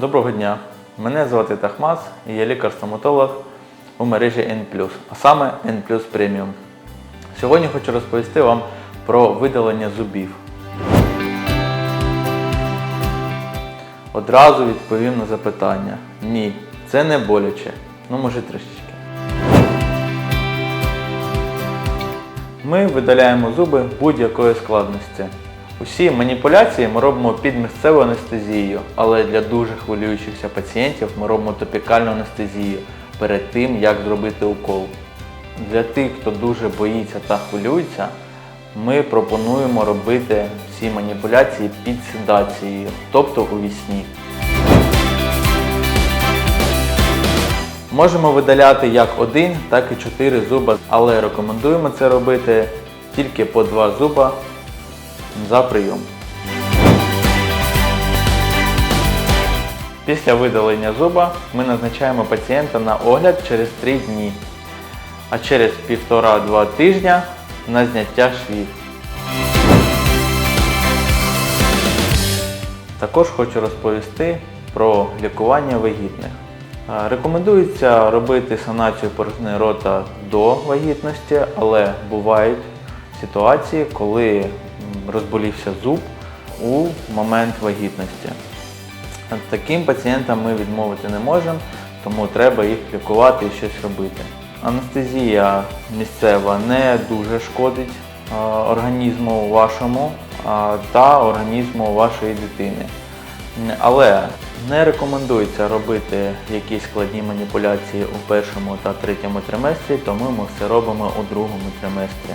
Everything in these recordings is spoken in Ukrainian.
Доброго дня! Мене звати Тахмас і я лікар-стоматолог у мережі N+, а саме N Premium. Сьогодні хочу розповісти вам про видалення зубів. Одразу відповім на запитання. Ні, це не боляче. Ну, може трішечки. Ми видаляємо зуби будь-якої складності. Усі маніпуляції ми робимо під місцевою анестезією, але для дуже хвилюючихся пацієнтів ми робимо топікальну анестезію перед тим, як зробити укол. Для тих, хто дуже боїться та хвилюється, ми пропонуємо робити всі маніпуляції під седацією, тобто у вісні. Можемо видаляти як один, так і чотири зуба, але рекомендуємо це робити тільки по два зуба за прийом. Після видалення зуба ми назначаємо пацієнта на огляд через 3 дні, а через 1,5-2 тижня на зняття швів. Також хочу розповісти про лікування вагітних. Рекомендується робити санацію порожнини рота до вагітності, але бувають ситуації, коли розболівся зуб у момент вагітності. Таким пацієнтам ми відмовити не можемо, тому треба їх лікувати і щось робити. Анестезія місцева не дуже шкодить організму вашому та організму вашої дитини. Але не рекомендується робити якісь складні маніпуляції у першому та третьому триместрі, тому ми все робимо у другому триместрі.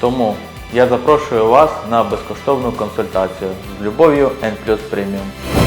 Тому я запрошую вас на безкоштовну консультацію з любов'ю N Premium.